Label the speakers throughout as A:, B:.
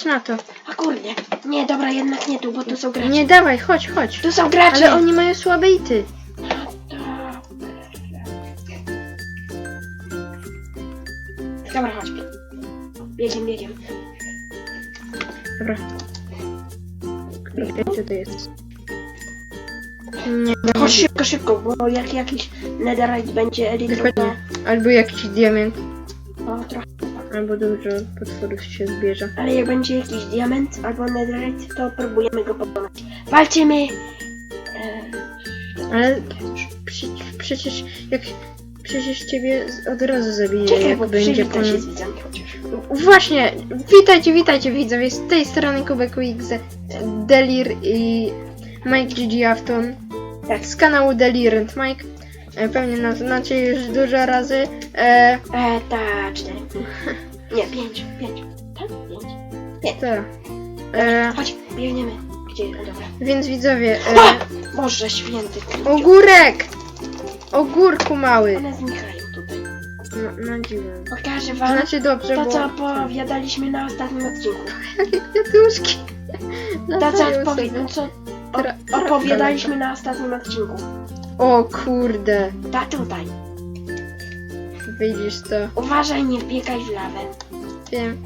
A: Patrz na to.
B: A kurde. Nie, dobra, jednak nie tu, bo tu są gracze.
A: Nie dawaj, chodź, chodź.
B: Tu są gracze.
A: Ale oni mają słabe ity.
B: Dobra, chodź. Biegiem, biegiem.
A: Dobra. Okej, co to jest? Nie,
B: Chodź szybko, szybko, bo jak jakiś netherite będzie to...
A: dokładnie. Albo jakiś diament. Albo dużo potworów się zbierze.
B: Ale jak będzie jakiś diament albo netherite, to próbujemy go pokonać. Walczymy!
A: Ale przy, przecież jak przecież ciebie od razu zabiję,
B: czekaj,
A: jak
B: bo
A: będzie kon...
B: się z widzami chociaż.
A: Właśnie, witajcie, witajcie widzowie, z tej strony Kubek UX, Delir i Mike GG Afton
B: Tak.
A: z kanału Delirant Mike. E, Pewnie nas znacie już dużo razy. E,
B: E, ta, cztery. Nie, pięć, pięć. Tak? Pięć.
A: tak. E,
B: Chodź, biegniemy. Gdzie? No dobra.
A: więc widzowie,
B: A!
A: e,
B: Boże święty.
A: ogórek! Ogórku mały.
B: One znikają tutaj.
A: No, no dziwne.
B: Pokażę wam
A: Znaczy dobrze,
B: to,
A: bo...
B: co opowiadaliśmy na ostatnim odcinku.
A: Jakie kwiatuszki.
B: To, co,
A: Latają
B: odpowi-
A: sobie.
B: co
A: Tra-
B: opowiadaliśmy na ostatnim odcinku.
A: O kurde,
B: Ta tutaj.
A: Widzisz to.
B: Uważaj, nie wbiegaj w lawę.
A: Wiem.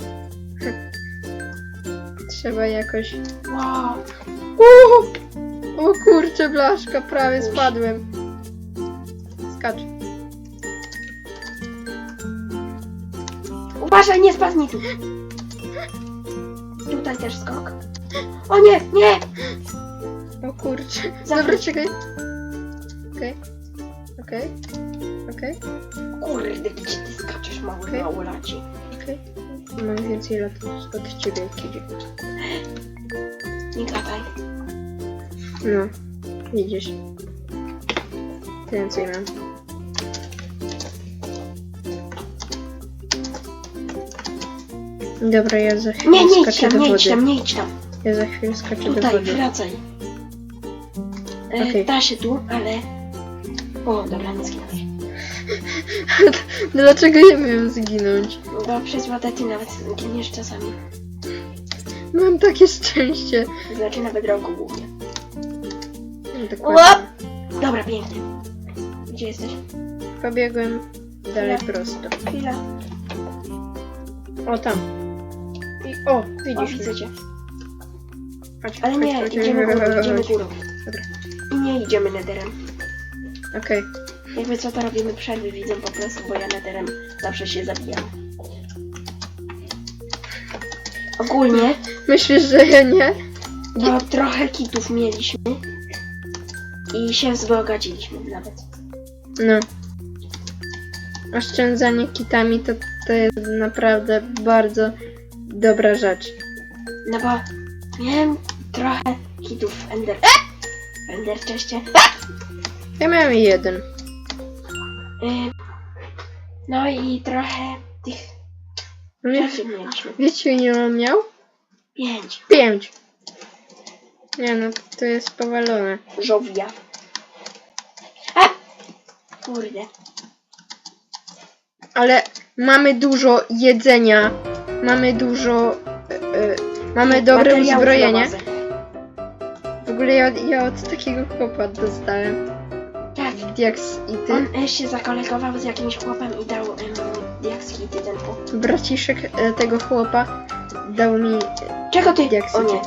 A: Trzeba jakoś...
B: Wow.
A: Uuu! O kurczę, blaszka, prawie spadłem. Skacz.
B: Uważaj, nie spadnij tu. Tutaj też skok. O nie, nie!
A: O kurczę.
B: Zawróć.
A: Dobra, czekaj. Okej. Okej. Okej.
B: Kurde, gdzie ty skaczesz, mały
A: Okej.
B: małolacie?
A: Okej. Mam więcej lat od ciebie, Kidzie.
B: Nie gadaj.
A: No, widzisz. Więcej mam. Dobra, ja za chwilę
B: Nie, nie idź
A: skaczę
B: tam,
A: do
B: nie idź
A: wody.
B: tam, nie idź tam.
A: Ja za chwilę skaczę do
B: Tutaj,
A: wody.
B: wracaj. E,
A: Okej.
B: Da się tu, ale... O, dobra, nie zginąłeś.
A: Dlaczego ja miałem zginąć?
B: Bo przez wodę ty nawet giniesz czasami.
A: Mam takie szczęście.
B: Znaczy nawet roku głównie.
A: No, tak
B: Łap!
A: ładnie.
B: Dobra, pięknie. Gdzie jesteś?
A: Pobiegłem dalej prosto.
B: Chwila.
A: O, tam. I, o,
B: O,
A: widzisz.
B: widzę cię.
A: Chodź,
B: Ale
A: chodź,
B: nie,
A: chodź,
B: idziemy górą, idziemy górą.
A: Dobra.
B: I nie idziemy nederem.
A: Okej.
B: Jakby co to robimy przerwy, widzę po prostu, bo ja nederem zawsze się zabijam. Ogólnie,
A: Myślisz, że ja nie?
B: bo trochę kitów mieliśmy i się wzbogaciliśmy nawet.
A: No. Oszczędzanie kitami to, to jest naprawdę bardzo dobra rzecz.
B: No bo miałem trochę kitów w Ender... W Ender czeście.
A: Ja miałem jeden.
B: Y, No i trochę tych
A: Wie,
B: rzeczy mieliśmy.
A: wiecie, ile on miał?
B: Pięć.
A: Pięć. Nie no, to jest powalone.
B: Żowia. A! Kurde.
A: Ale mamy dużo jedzenia. Mamy dużo... E, e, mamy dobre
B: Materiałów na
A: uzbrojenie.
B: bazę.
A: W ogóle ja, ja od takiego chłopa dostałem. Diaks i ty.
B: On e, się zakolegował z jakimś chłopem i dał e, diakski tydenku.
A: Braciszek e, tego chłopa dał mi
B: Czego ty?
A: Diaksy.
B: O nie.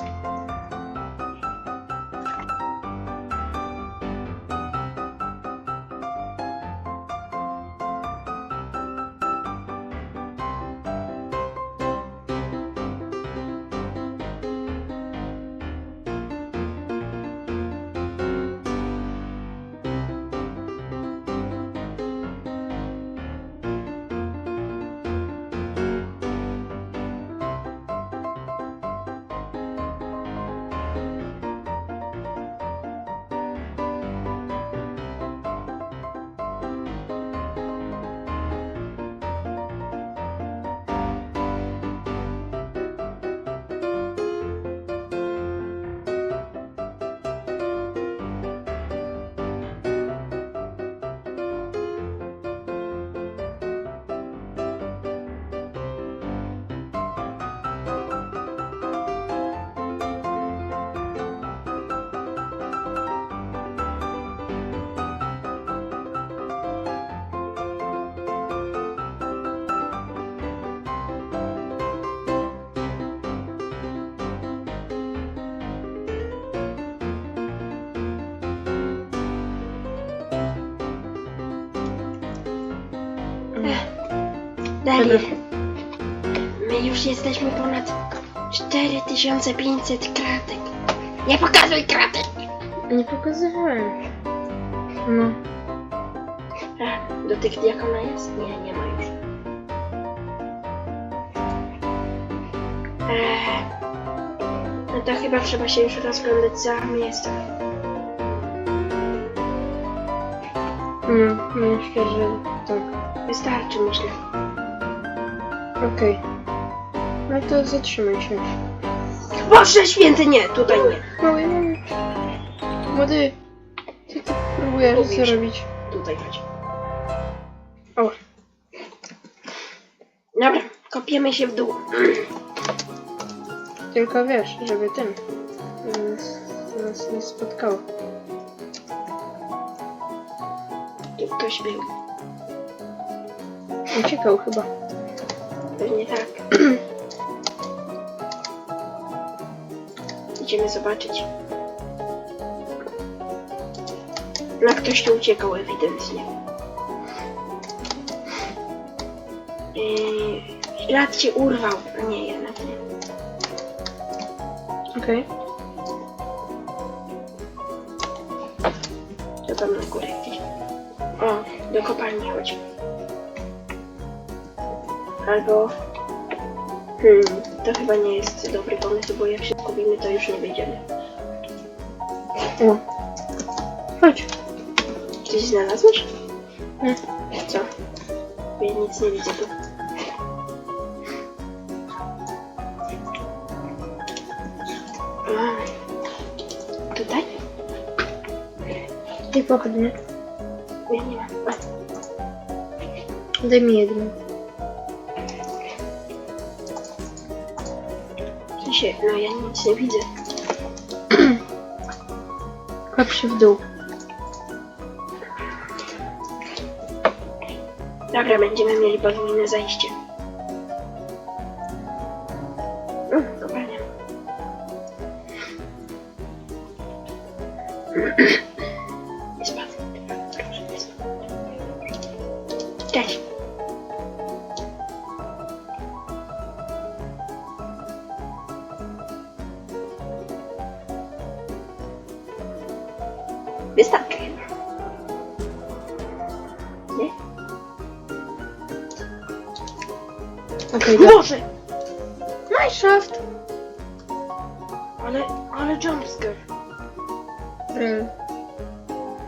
B: Delir. My już jesteśmy ponad 4500 kratek. Nie pokazuj kratek!
A: Nie pokazywałem. No.
B: A, do tych diakona jest? Nie, nie ma już. Eee, no to chyba trzeba się już rozglądać za miejscem.
A: No, myślę, że tak.
B: Wystarczy, myślę.
A: Okej. No to zatrzymaj się.
B: Boże święty, nie, tutaj nie.
A: Mały, mały. Młody, co ty próbujesz
B: Lubisz.
A: zrobić?
B: Tutaj chodź.
A: O,
B: Dobra, kopiemy się w dół.
A: tylko wiesz, żeby tym nas, nas nie spotkało.
B: Tu ktoś był.
A: Uciekał chyba.
B: Pewnie tak. Idziemy zobaczyć. No ktoś tu uciekał ewidentnie. Yy, lat się urwał. A nie, jednak nie.
A: Okej.
B: To tam na górę gdzieś. O, do kopalni chodź. Albo... Hmm, to chyba nie jest dobry pomysł, bo jak się zgubimy, to już nie wyjdziemy.
A: O. Chodź.
B: Coś znalazłeś?
A: Nie.
B: Co? Ja nic nie widzę tu. A, Tutaj?
A: Ty pochodnie.
B: Ja nie mam. A,
A: Daj mi jedną.
B: Sensie, no ja nic nie widzę.
A: Kop się w dół.
B: Dobra, będziemy mieli podwójne zajście. Kopalnia.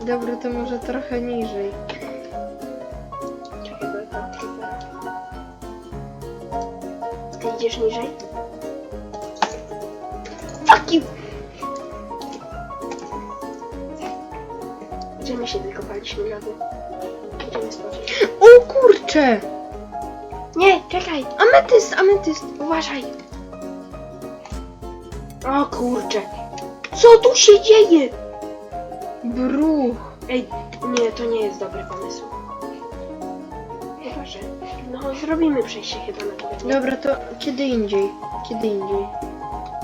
A: Dobra, to może trochę niżej.
B: Czekaj, bo ja tam trochę... Ty idziesz niżej? Fuck you! Gdzie my się wykopaliśmy lody? Idziemy spać.
A: O kurcze!
B: Nie, czekaj!
A: Ametyst, ametyst!
B: Uważaj! O kurczę! Co tu się dzieje?
A: Bruch!
B: Ej, nie, to nie jest dobry pomysł. Chyba, że... No, zrobimy przejście chyba na to.
A: Dobra, to kiedy indziej. Kiedy indziej.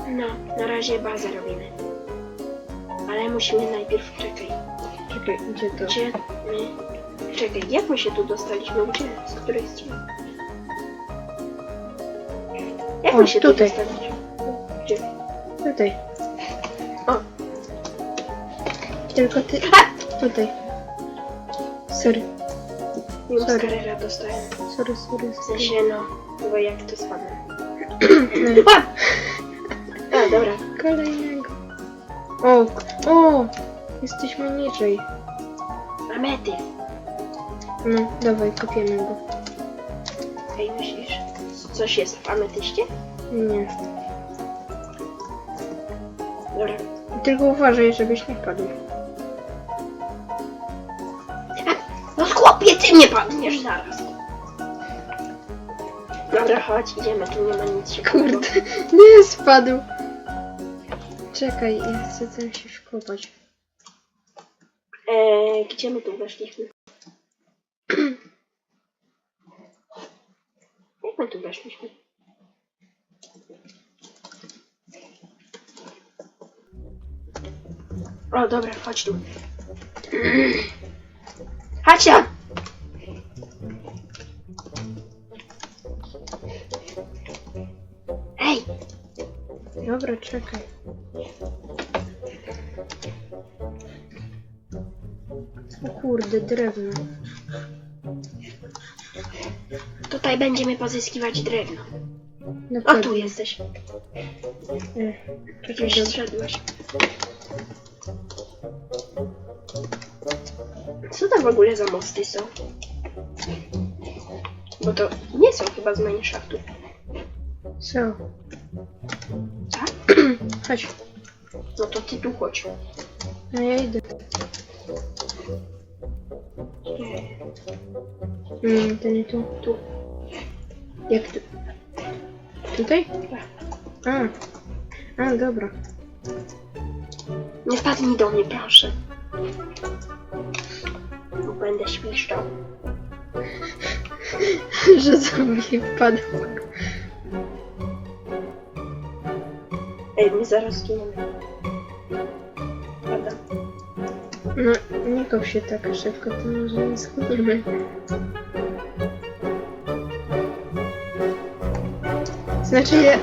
B: No, na razie bazę robimy. Ale musimy najpierw czekaj.
A: Czekaj, gdzie to?
B: Gdzie my. Czekaj, jak my się tu dostaliśmy? Gdzie? Z której strony? Jak
A: O,
B: my się
A: tutaj.
B: tu dostaliśmy? Gdzie?
A: Tutaj. Tylko ty... Tutaj. Sorry,
B: Mimo
A: Sorry.
B: Carrera dostałem.
A: sorry, sorry.
B: W
A: sorry.
B: sensie, no, chyba jak to spadnę. A! A, dobra.
A: Kolejnego. O, o! Jesteśmy niżej.
B: Amety.
A: No, dawaj, kopiemy go.
B: Ej, myślisz, coś jest w ametyście?
A: Nie.
B: Dobra.
A: Tylko uważaj, żebyś nie padł.
B: Chłopie, ty nie padniesz zaraz. Dobra, chodź, idziemy, tu nie ma nic się
A: Kurde, nie spadł. Czekaj, ja chcę tam się wkopać.
B: Eee, gdzie my tu weszliśmy? Jak my tu weszliśmy? O, dobra, chodź tu. Chodź
A: czekaj. O kurde, drewno.
B: Tutaj będziemy pozyskiwać drewno. A
A: Dokładnie.
B: tu jesteś.
A: E,
B: Gdzieś zszedłeś. Co to w ogóle za mosty są? Bo to nie są chyba z Mineshaftu.
A: co?
B: Tak?
A: Chodź.
B: No to ty tu chodź.
A: No ja idę. Nie, to nie tu.
B: Tu.
A: Jak tu? Tutaj? A. A, dobra.
B: Nie wpadnij do mnie, proszę. Bo Będę świszczał.
A: Że zombie wpadł.
B: Zaraz zginiemy. Prawda?
A: No, nie kop się tak szybko, to może nie schudniemy. Znaczy je...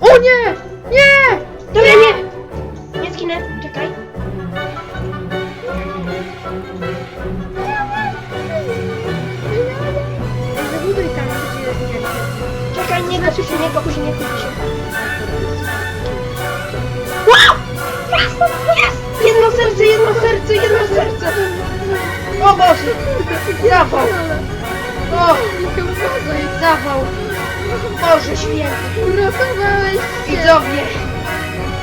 A: O nie! Nie!
B: Dobra, nie! Nie zginę, czekaj.
A: Zabuduj tam, gdzie nie
B: Czekaj, nie kopi się, nie się, nie kopi Jedno serce, jedno serce, jedno serce! O Boże! Zawał! O! Zawał! Boże święty!
A: Uratowałeś
B: Widzowie!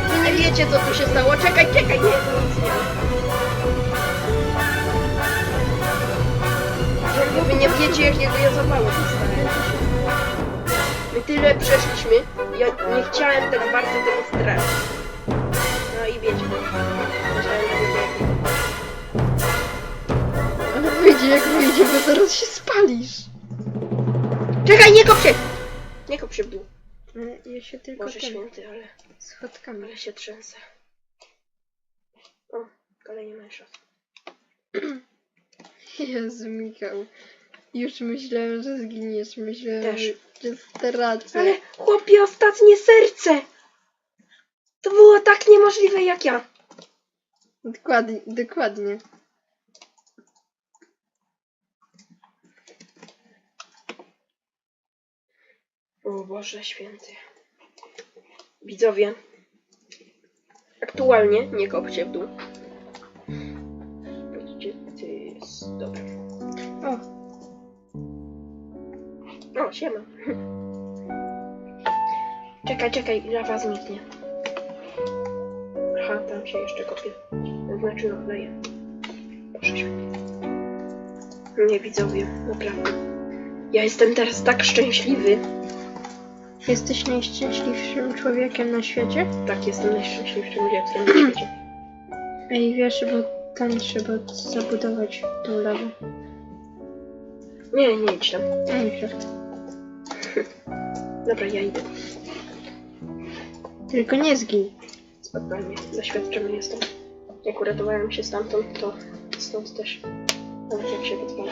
B: Wy nie wiecie co tu się stało. Czekaj, czekaj, nie! Wy nie wiecie jakiego ja zawału dostałem. My tyle przeszliśmy, ja nie chciałem tak bardzo tego stracić.
A: Jak wyjdzie, bo zaraz się spalisz.
B: Czekaj, nie kop się! Nie kop się w dół.
A: No, Ja się tylko
B: Boże
A: ten,
B: święty, ale,
A: schodkami.
B: ale się trzęsę. O, kolejny mężczyzn.
A: Jezu, Michał. Już myślałem, że zginiesz. Myślałem,
B: Też.
A: że stracę.
B: Ale chłopie, ostatnie serce! To było tak niemożliwe jak ja.
A: Dokładnie, dokładnie.
B: O Boże święty. Widzowie. Aktualnie nie kopcie w dół. Gdzie ty jest? Dobra.
A: O,
B: O, siema. Czekaj, czekaj, lawa zniknie. Aha, tam się jeszcze kopie. Znaczy no, leje. Boże święty. Nie, widzowie, naprawdę. Ja jestem teraz tak szczęśliwy.
A: Jesteś najszczęśliwszym człowiekiem na świecie?
B: Tak, jestem najszczęśliwszym dzieckiem na świecie.
A: Ej, wiesz, bo tam trzeba zabudować tą lawę.
B: Nie, nie idź tam.
A: Minecraft.
B: Dobra, ja idę.
A: Tylko nie zgin.
B: Spokojnie, doświadczony jestem. Jak uratowałem się stamtąd, to stąd też. Nawet jak się wyzwala.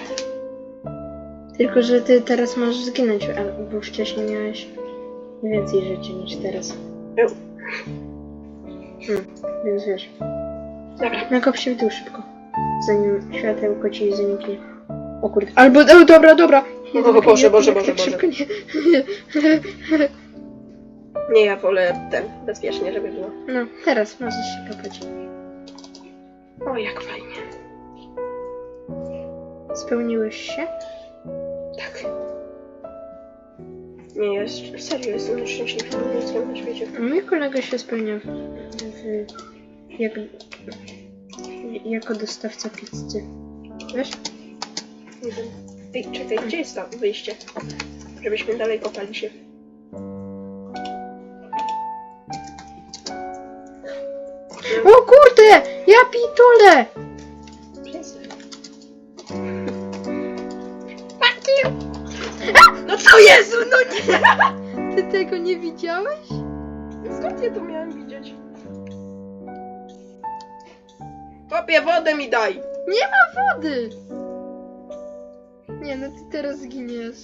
A: Tylko, że ty teraz możesz zginąć, a- bo wcześniej miałeś więcej życia niż teraz.
B: Eł.
A: Hmm, więc wiesz.
B: Dobra,
A: Nakop się w dół szybko. Zanim światełko ci zniknie. O kurde. Albo, o, dobra, dobra. Nie,
B: O,
A: dobra,
B: Boże,
A: nie,
B: Boże,
A: tak
B: Boże,
A: szybko
B: Boże.
A: nie.
B: nie, ja wolę ten, bezpiecznie, żeby było.
A: No, teraz możesz się kopać.
B: O, jak fajnie.
A: Spełniłeś się?
B: Nie, ja s- serio jestem najszczęśliwszym dzieckiem na świecie.
A: Mój kolega się spełnia w, w, jak, jako dostawca pizzy. Wiesz?
B: Nie wiem. Ej, czekaj, gdzie jest tam wyjście? Żebyśmy dalej kopali się.
A: O kurde! Ja pitole!
B: No co Jezu, no nie!
A: Ty tego nie widziałeś?
B: Skąd ja to miałem widzieć? Popie, wodę mi daj!
A: Nie ma wody! Nie, no ty teraz zginiesz.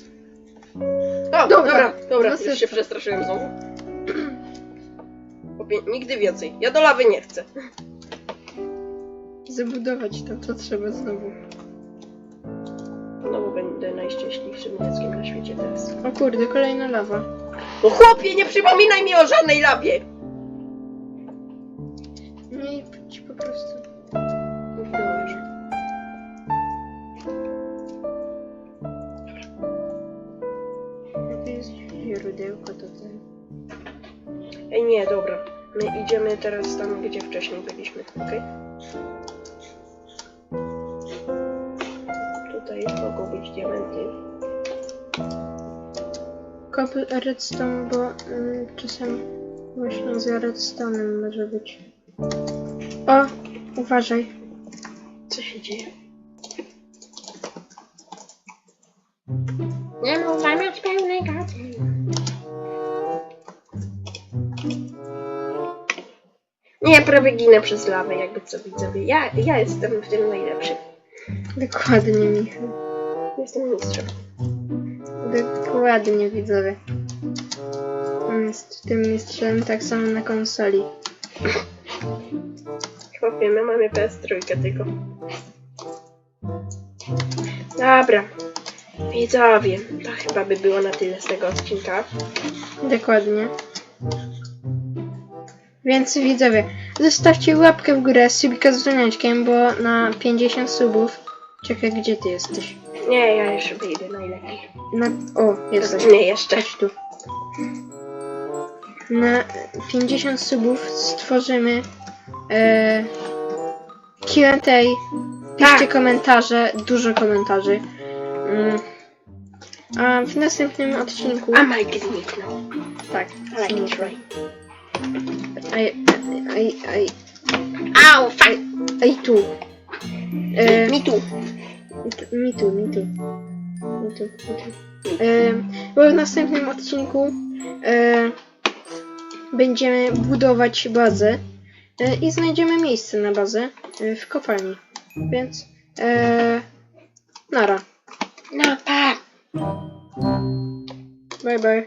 B: O,
A: Dobra,
B: dobra, dobra,
A: dwa
B: już się przestraszyłem znowu. Wie- Nigdy więcej. Ja do lawy nie chcę.
A: Zabudować to, to trzeba znowu.
B: Najszczęśliwszym dzieckiem na świecie teraz.
A: O kurde, kolejna lawa.
B: No chłopie, nie przypominaj mi o żadnej lawie!
A: Nie, ci po prostu.
B: Dobrze.
A: Jak jest źródełko, to ten.
B: Ej, nie, dobra. My idziemy teraz tam, gdzie wcześniej byliśmy, okej? Tutaj mogą być diamenty.
A: Kop redstone, bo mm, czasem właśnie z redstone'em może być. O, uważaj.
B: Co się dzieje?
A: Nie można mieć pełnej gaty.
B: Nie, prawie ginę przez lawę, jakby co widzowie. Ja, ja jestem w tym najlepszy.
A: Dokładnie, Michał.
B: Jestem mistrzem.
A: Dokładnie, widzowie. On jest tym mistrzem tak samo na konsoli.
B: Chłopie, my mamy PS3 tylko. Dobra. Widzowie, to chyba by było na tyle z tego odcinka.
A: Dokładnie. Więc widzowie, zostawcie łapkę w górę z subika z dzwoneczkiem, bo na 50 subów. Czekaj, gdzie ty jesteś?
B: Nie, ja jeszcze wyjdę najlepiej.
A: Na... O, jesteś.
B: Nie, jeszcze.
A: Chodź tu. Na 50 subów stworzymy e, Q&A. Piszcie
B: Tak.
A: komentarze, dużo komentarzy. Mm. A w następnym odcinku...
B: A Mike zniknął.
A: tak.
B: I like it right.
A: Aj, aj, aj,
B: Au, fuck!
A: aj tu. E,
B: Mi tu.
A: mi tu, mi tu. Mi tu, mi tu. E, bo w następnym odcinku e, będziemy budować bazę e, i znajdziemy miejsce na bazę e, w kopalni. Więc e, nara.
B: No, pa!
A: Bye bye.